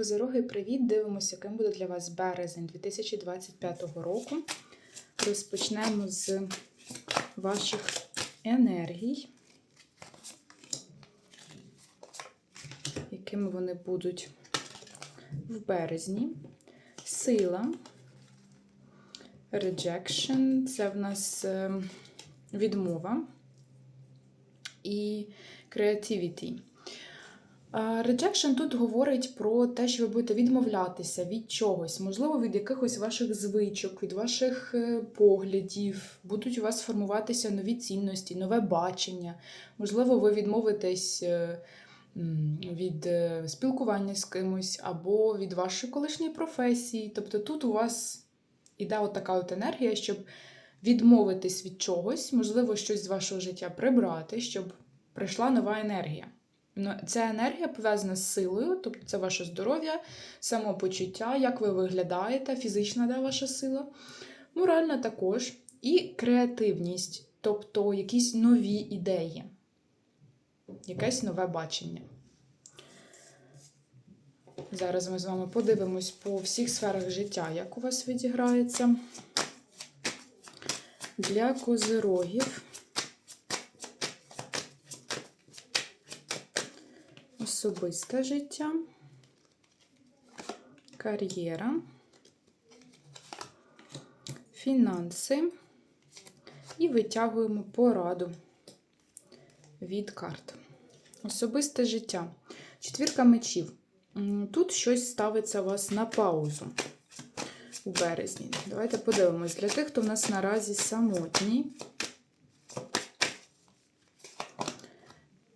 Козироги, привіт! Дивимося, яким буде для вас березень 2025 року. Розпочнемо з ваших енергій, якими вони будуть в березні. Сила, rejection це в нас е, відмова і creativity. Rejection тут говорить про те, що ви будете відмовлятися від чогось, можливо, від якихось ваших звичок, від ваших е, поглядів, будуть у вас формуватися нові цінності, нове бачення. Можливо, ви відмовитесь е, від е, спілкування з кимось або від вашої колишньої професії. Тобто тут у вас іде така от енергія, щоб відмовитись від чогось, можливо, щось з вашого життя прибрати, щоб прийшла нова енергія. Ну, Ця енергія пов'язана з силою, тобто це ваше здоров'я, самопочуття, як ви виглядаєте, фізична да, ваша сила, моральна також, і креативність, тобто якісь нові ідеї, якесь нове бачення. Зараз ми з вами подивимось по всіх сферах життя, як у вас відіграється. Для козирогів. Особисте життя, кар'єра, фінанси і витягуємо пораду від карт. Особисте життя. Четвірка мечів. Тут щось ставиться у вас на паузу у березні. Давайте подивимось. Для тих, хто в нас наразі самотній.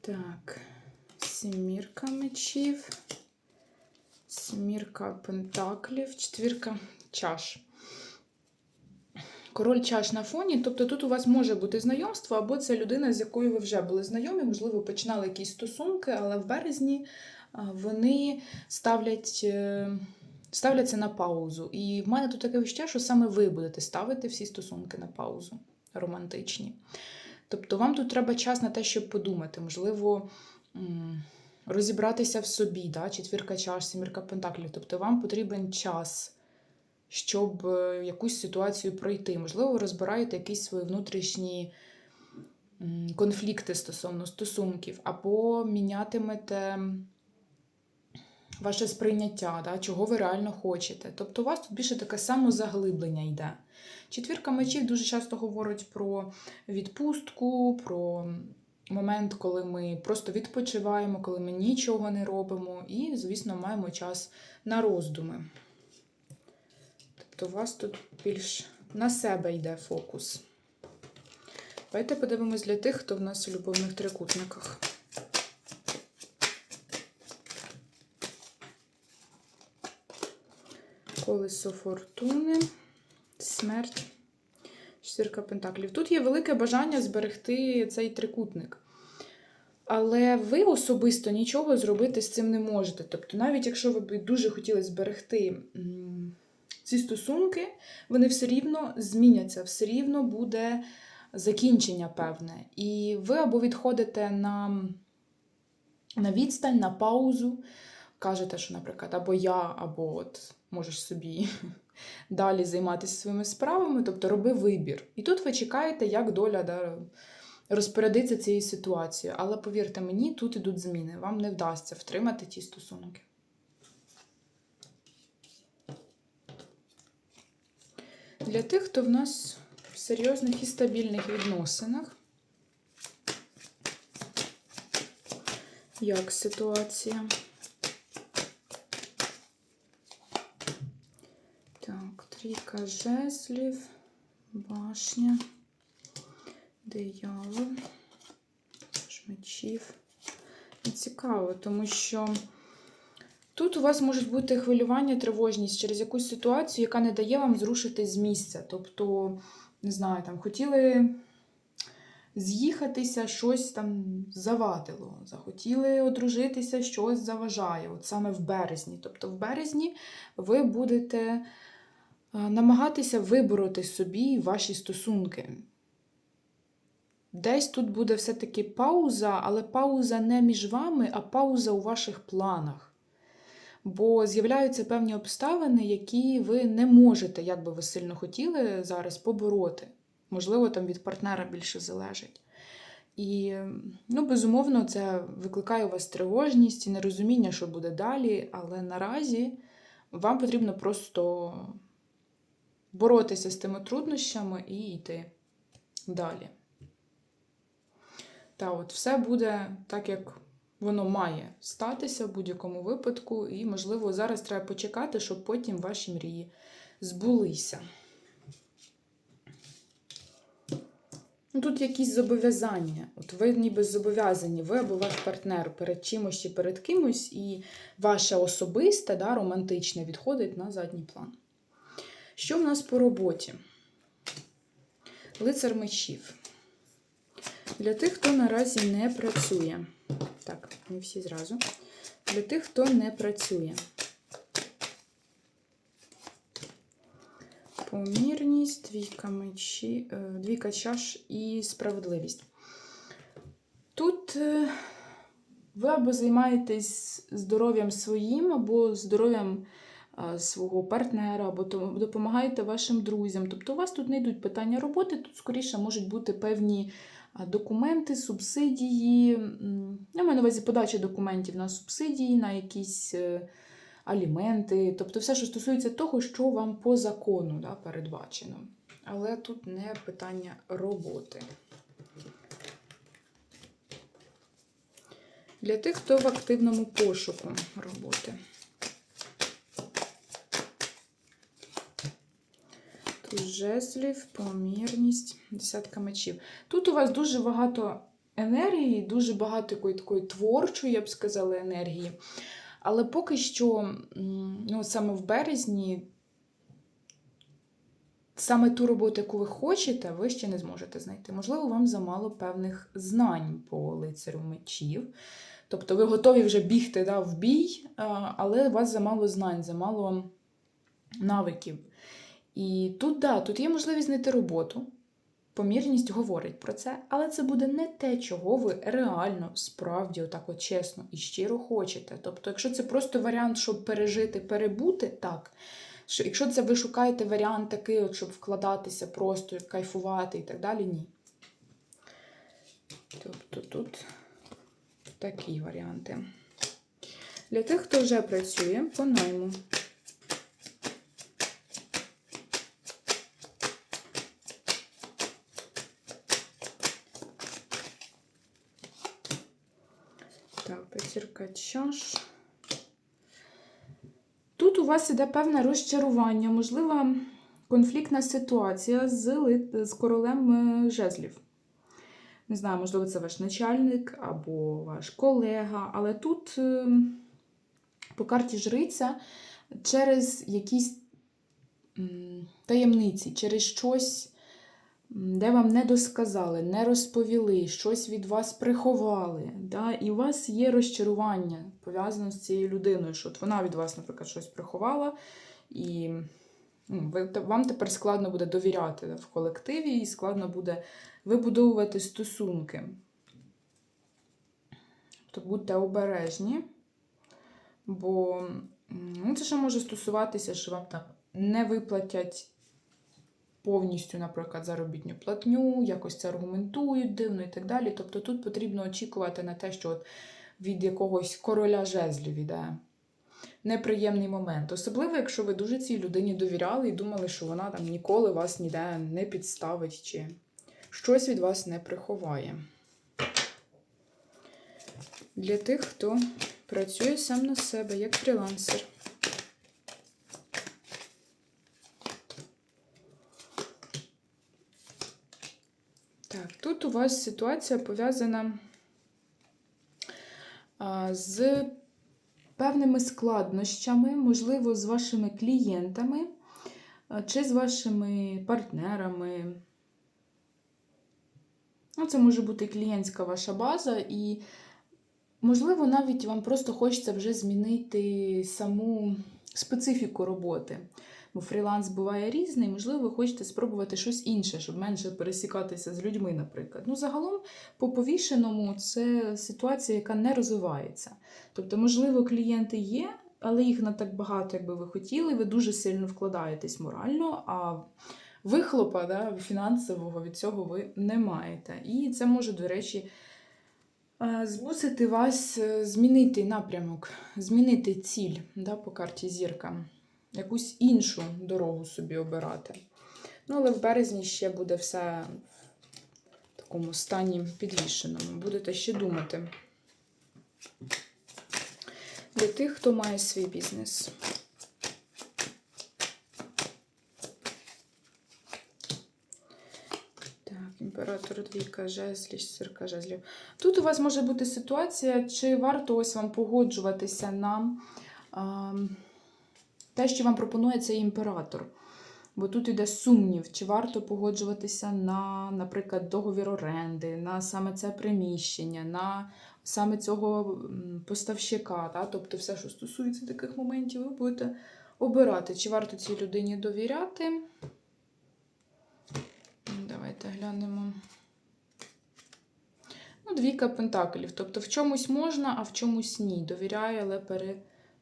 Так. Сімірка мечів, сімірка пентаклів, четвірка чаш. Король чаш на фоні, тобто тут у вас може бути знайомство, або це людина, з якою ви вже були знайомі, можливо, починали якісь стосунки, але в березні вони ставлять, е, ставляться на паузу. І в мене тут таке відчуття, що саме ви будете ставити всі стосунки на паузу романтичні. Тобто вам тут треба час на те, щоб подумати. Можливо, розібратися в собі, да? четвірка чаш, сімірка пентаклів. Тобто вам потрібен час, щоб е, якусь ситуацію пройти. Можливо, ви розбираєте якісь свої внутрішні конфлікти стосовно стосунків, або мінятимете ваше сприйняття, да? чого ви реально хочете. Тобто у вас тут більше таке самозаглиблення йде. Четвірка мечів дуже часто говорить про відпустку, про момент, коли ми просто відпочиваємо, коли ми нічого не робимо, і, звісно, маємо час на роздуми. Тобто, у вас тут більш на себе йде фокус. Давайте подивимось для тих, хто в нас у любовних трикутниках. Колесо фортуни, смерть. Четвірка пентаклів. Тут є велике бажання зберегти цей трикутник. Але ви особисто нічого зробити з цим не можете. Тобто, навіть якщо ви б дуже хотіли зберегти ці стосунки, вони все рівно зміняться, все рівно буде закінчення певне. І ви або відходите на, на відстань, на паузу, кажете, що, наприклад, або я, або от можеш собі далі займатися своїми справами, тобто роби вибір. І тут ви чекаєте, як доля да, розпорядиться цією ситуацією. Але повірте мені, тут ідуть зміни. Вам не вдасться втримати ті стосунки. Для тих, хто в нас в серйозних і стабільних відносинах. Як ситуація? Так, трійка жезлів, башня, диявол, мечів. І Цікаво, тому що тут у вас можуть бути хвилювання, тривожність через якусь ситуацію, яка не дає вам зрушити з місця. Тобто, не знаю, там хотіли з'їхатися, щось там завадило. Захотіли одружитися, щось заважає. От саме в березні. Тобто, в березні ви будете намагатися вибороти собі ваші стосунки. Десь тут буде все-таки пауза, але пауза не між вами, а пауза у ваших планах. бо з'являються певні обставини, які ви не можете, як би ви сильно хотіли, зараз побороти. Можливо, там від партнера більше залежить. І, ну, безумовно, це викликає у вас тривожність і нерозуміння, що буде далі, але наразі вам потрібно просто боротися з тими труднощами і йти далі. Та от все буде так, як воно має статися в будь-якому випадку, і, можливо, зараз треба почекати, щоб потім ваші мрії збулися. Ну, Тут якісь зобов'язання. От ви ніби зобов'язані, ви або ваш партнер перед чимось чи перед кимось, і ваше особисте, да, романтичне відходить на задній план. Що в нас по роботі? Лицар мечів. Для тих, хто наразі не працює. Так, не всі зразу. Для тих, хто не працює. Помірність, двійка мечі, е, двійка чаш і справедливість. Тут е, ви або займаєтесь здоров'ям своїм, або здоров'ям свого партнера, або допомагаєте вашим друзям. Тобто у вас тут не йдуть питання роботи, тут скоріше можуть бути певні документи, субсидії. Я маю на увазі подача документів на субсидії, на якісь е, аліменти, тобто все, що стосується того, що вам по закону да, передбачено. Але тут не питання роботи. Для тих, хто в активному пошуку роботи. Жезлів, помірність, десятка мечів. Тут у вас дуже багато енергії, дуже багато якої такої творчої, я б сказала, енергії. Але поки що, ну, саме в березні, саме ту роботу, яку ви хочете, ви ще не зможете знайти. Можливо, вам замало певних знань по лицарю мечів. Тобто ви готові вже бігти да, в бій, але у вас замало знань, замало навиків. І тут, да, тут є можливість знайти роботу. Помірність говорить про це, але це буде не те, чого ви реально, справді, отак от чесно і щиро хочете. Тобто, якщо це просто варіант, щоб пережити, перебути, так. Що, якщо це ви шукаєте варіант такий, от, щоб вкладатися, просто кайфувати і так далі, ні. Тобто тут такі варіанти. Для тих, хто вже працює по найму. Так, п'ятірка чаш. Тут у вас іде певне розчарування, можлива конфліктна ситуація з, з королем е, жезлів. Не знаю, можливо, це ваш начальник або ваш колега, але тут е, по карті жриця через якісь таємниці, через щось, де вам не досказали, не розповіли, щось від вас приховали. Да? І у вас є розчарування пов'язане з цією людиною, що от вона від вас, наприклад, щось приховала, і ну, вам тепер складно буде довіряти в колективі, і складно буде вибудовувати стосунки. То будьте обережні, бо ну, це ще може стосуватися, що вам там не виплатять повністю, наприклад, заробітню платню, якось це аргументують дивно і так далі. Тобто тут потрібно очікувати на те, що от від якогось короля жезлів іде неприємний момент. Особливо, якщо ви дуже цій людині довіряли і думали, що вона там ніколи вас ніде не підставить чи щось від вас не приховає. Для тих, хто працює сам на себе як фрілансер. Так, тут у вас ситуація пов'язана з певними складнощами, можливо, з вашими клієнтами чи з вашими партнерами. Ну, це може бути клієнтська ваша база, і, можливо, навіть вам просто хочеться вже змінити саму специфіку роботи. Бо фріланс буває різний, можливо, ви хочете спробувати щось інше, щоб менше пересікатися з людьми, наприклад. Ну, загалом, по повішеному, це ситуація, яка не розвивається. Тобто, можливо, клієнти є, але їх не так багато, як би ви хотіли. Ви дуже сильно вкладаєтесь морально, а вихлопа да, фінансового від цього ви не маєте. І це може, до речі, е, змусити вас е, змінити напрямок, змінити ціль да, по карті зірка, якусь іншу дорогу собі обирати. Ну, але в березні ще буде все в такому стані підвішеному. Будете ще думати. Для тих, хто має свій бізнес. Так, імператор двійка жезлів, сірка жезлів. Тут у вас може бути ситуація, чи варто ось вам погоджуватися на а, те, що вам пропонує цей імператор. Бо тут йде сумнів, чи варто погоджуватися на, наприклад, договір оренди, на саме це приміщення, на саме цього поставщика. Та? Тобто, все, що стосується таких моментів, ви будете обирати, чи варто цій людині довіряти. Давайте глянемо. Ну, двійка пентаклів. Тобто в чомусь можна, а в чомусь ні. Довіряє, але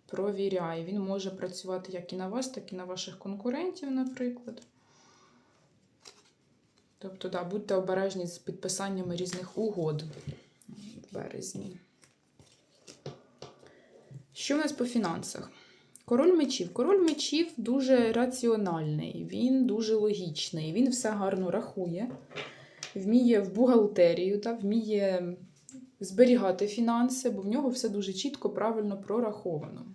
перепровіряє. Він може працювати як і на вас, так і на ваших конкурентів, наприклад. Тобто, да, будьте обережні з підписаннями різних угод в березні. Що у нас по фінансах? Король мечів. Король мечів дуже раціональний, він дуже логічний, він все гарно рахує, вміє в бухгалтерію, та, вміє зберігати фінанси, бо в нього все дуже чітко, правильно прораховано.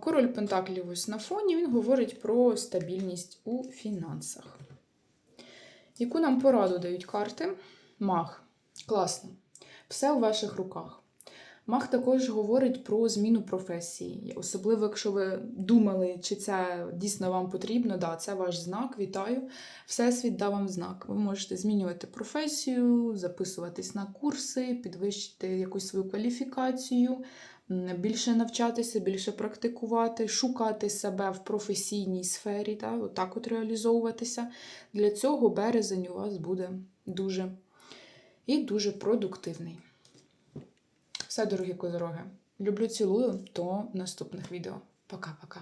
Король Пентаклів ось на фоні він говорить про стабільність у фінансах. Яку нам пораду дають карти? Маг. Класно. Все у ваших руках. Маг також говорить про зміну професії. Особливо, якщо ви думали, чи це дійсно вам потрібно, да, це ваш знак, вітаю. Всесвіт дав вам знак. Ви можете змінювати професію, записуватись на курси, підвищити якусь свою кваліфікацію, більше навчатися, більше практикувати, шукати себе в професійній сфері, да, отак от реалізовуватися. Для цього березень у вас буде дуже і дуже продуктивний. Все, дорогі козороги. Люблю, цілую. До наступних відео. Пока-пока.